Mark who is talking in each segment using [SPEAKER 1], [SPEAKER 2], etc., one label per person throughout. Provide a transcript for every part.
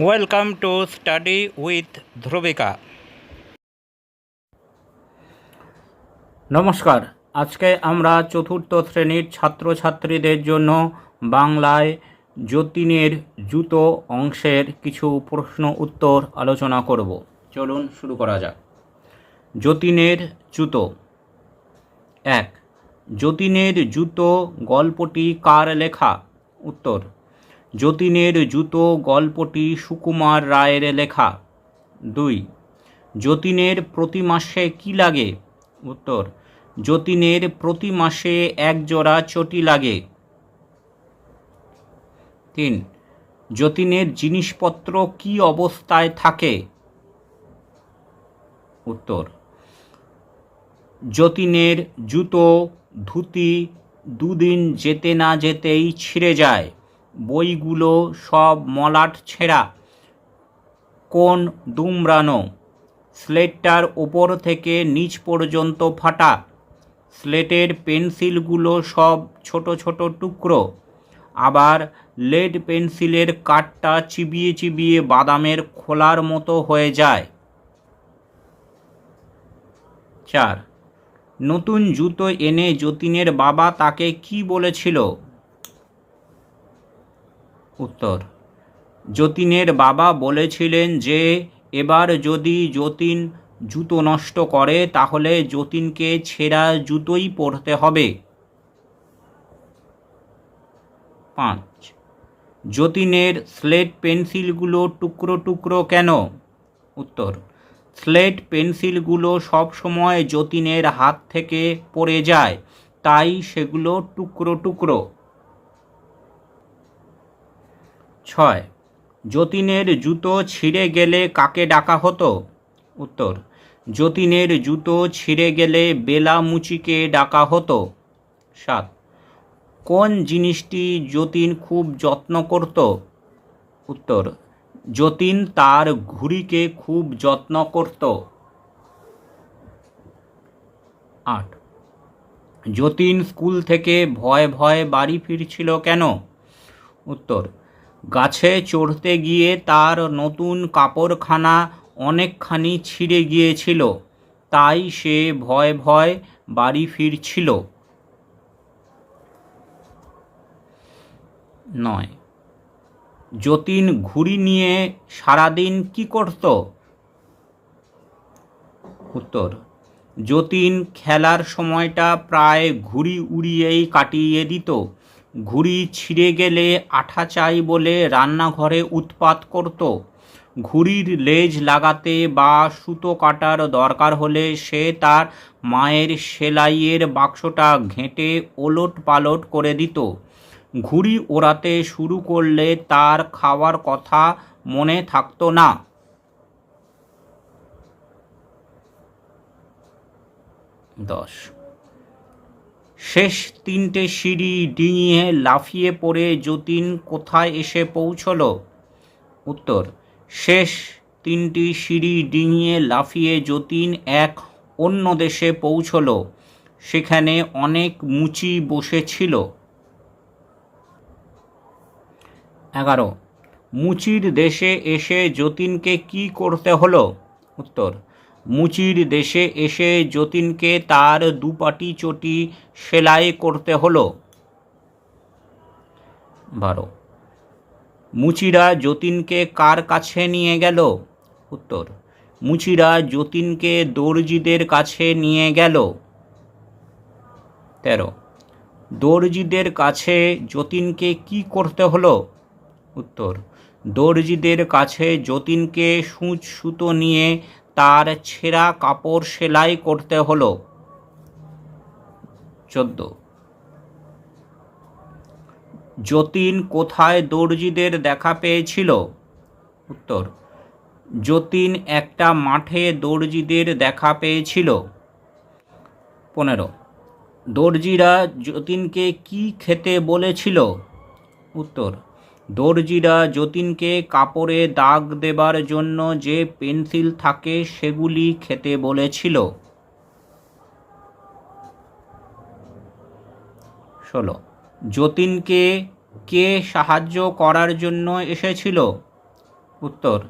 [SPEAKER 1] Welcome to study with Dhrubika নমস্কার। আজকে আমরা চতুর্থ শ্রেণির ছাত্রছাত্রীদের জন্য বাংলায় যতীনের জুতো অংশের কিছু প্রশ্ন উত্তর আলোচনা করব। চলুন শুরু করা যাক। যতীনের জুতো। এক, যতীনের জুতো গল্পটি কার লেখা? উত্তর যতীনের জুতো গল্পটি সুকুমার রায়ের লেখা। দুই, যতীনের প্রতি মাসে কী লাগে? উত্তর, যতীনের প্রতি মাসে এক জোড়া চটি লাগে। তিন, যতীনের জিনিসপত্র কী অবস্থায় থাকে? উত্তর, যতীনের জুতো, ধুতি দুদিন যেতে না যেতেই ছিঁড়ে যায়। বইগুলো সব মলাট ছেঁড়া। কোন দুমড়ানো স্লেটটার ওপর থেকে নিচ পর্যন্ত ফাটা। স্লেটের পেন্সিলগুলো সব ছোট ছোট টুকরো। আবার লেড পেন্সিলের কাঠটা চিবিয়ে চিবিয়ে বাদামের খোলার মতো হয়ে যায়। চার, নতুন জুতো এনে যতীনের বাবা তাকে কি বলেছিল? উত্তর। যতীনের বাবা বলেছিলেন যে, এবার যদি যতীন জুতো নষ্ট করে, তাহলে যতীনকে ছেঁড়া জুতোই পরতে হবে। পাঁচ। যতীনের স্লেট পেন্সিলগুলো টুকরো টুকরো কেন? উত্তর, স্লেট পেন্সিলগুলো সবসময় যতীনের হাত থেকে পড়ে যায়, তাই সেগুলো টুকরো টুকরো। ছয়, যতীনের জুতো ছিঁড়ে গেলে কাকে ডাকা হতো? উত্তর, যতীনের জুতো ছিঁড়ে গেলে বেলা মুচিকে ডাকা হতো। সাত, কোন জিনিসটি যতীন খুব যত্ন করত? উত্তর, যতীন তার ঘুড়িকে খুব যত্ন করত। আট, যতীন স্কুল থেকে ভয় ভয় বাড়ি ফিরছিল কেন? উত্তর গাছে চড়তে গিয়ে তার নতুন কাপড়খানা অনেকখানি ছিঁড়ে গিয়েছিল। তাই সে ভয় ভয় বাড়ি ফিরছিল। নয়। যতীন ঘুড়ি নিয়ে সারাদিন কি করত? উত্তর, যতীন খেলার সময়টা প্রায় ঘুড়ি উড়িয়েই কাটিয়ে দিত। ঘুড়ি ছিঁড়ে গেলে আঠা চাই বলে রান্নাঘরে উৎপাত করত। ঘুড়ির লেজ লাগাতে বা সুতো কাটার দরকার হলে সে তার মায়ের সেলাইয়ের বাক্সটা ঘেঁটে ওলট পালট করে দিত। ঘুড়ি ওড়াতে শুরু করলে তার খাওয়ার কথা মনে থাকতো না। দশ শেষ তিনটে সিঁড়ি ডিঙিয়ে লাফিয়ে পড়ে যতীন কোথায় এসে পৌঁছল? উত্তর, শেষ তিনটি সিঁড়ি ডিঙিয়ে লাফিয়ে যতীন এক অন্য দেশে পৌঁছল, সেখানে অনেক মুচি বসেছিল। এগারো, মুচির দেশে এসে যতীনকে কি করতে হলো? উত্তর মুচির দেশে এসে যতীনকে তার দুপাটি চটি সেলাই করতে হলো। বারো। মুচিরা যতীনকে কার কাছে নিয়ে গেল? উত্তর, মুচিরা যতীনকে দর্জিদের কাছে নিয়ে গেল। তেরো, দর্জিদের কাছে যতীনকে কি করতে হলো? উত্তর, দর্জিদের কাছে যতীনকে সূচ সুতো নিয়ে তার ছেঁড়া কাপড় সেলাই করতে হলো। চোদ্দ। যতীন কোথায় দর্জিদের দেখা পেয়েছিল? উত্তর, যতীন একটা মাঠে দর্জিদের দেখা পেয়েছিল। পনেরো, দর্জিরা যতীনকে কি খেতে বলেছিল? উত্তর দর্জিরা যতীনকে কাপড়ে দাগ দেবার জন্য যে পেন্সিল থাকে সেগুলি খেতে বলেছিল। ষোলো। যতীনকে কে সাহায্য করার জন্য এসেছিল? উত্তর,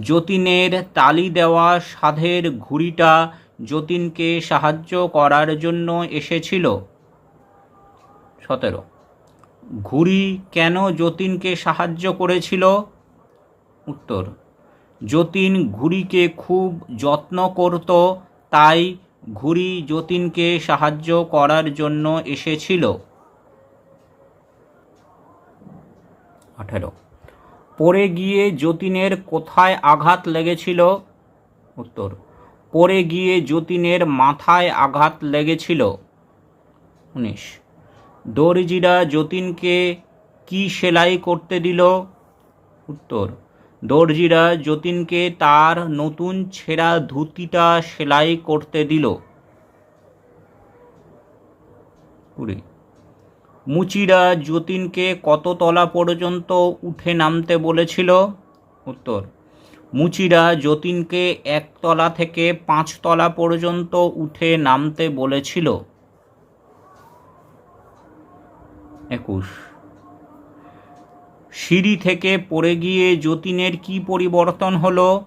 [SPEAKER 1] যতীনের তালি দেওয়া সাধের ঘুড়িটা যতীনকে সাহায্য করার জন্য এসেছিল। সতেরো। ঘুড়ি কেন যতীনকে সাহায্য করেছিল? উত্তর, যতীন ঘুড়িকে খুব যত্ন করত, তাই ঘুড়ি যতীনকে সাহায্য করার জন্য এসেছিল। আঠেরো, পড়ে গিয়ে যতীনের কোথায় আঘাত লেগেছিল? উত্তর, পড়ে গিয়ে যতীনের মাথায় আঘাত লেগেছিল। উনিশ দর্জিরা যতীনকে কি সেলাই করতে দিল? উত্তর, দর্জিরা যতীনকে তার নতুন ছেঁড়া ধুতিটা সেলাই করতে দিল। কুড়ি, মুচিরা যতীনকে কত তলা পর্যন্ত উঠে নামতে বলেছিল? উত্তর, মুচিরা যতীনকে একতলা থেকে পাঁচতলা পর্যন্ত উঠে নামতে বলেছিল। একুশ। সিঁড়ি থেকে পড়ে গিয়ে যতীনের কি পরিবর্তন হলো?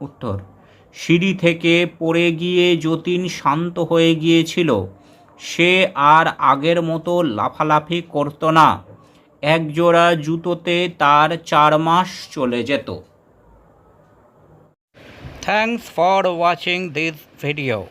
[SPEAKER 1] উত্তর, সিঁড়ি থেকে পড়ে গিয়ে যতীন শান্ত হয়ে গিয়েছিল। সে আর আগের মতো লাফালাফি করতো না। একজোড়া জুতোতে তার চার মাস চলে যেত। Thanks for watching this video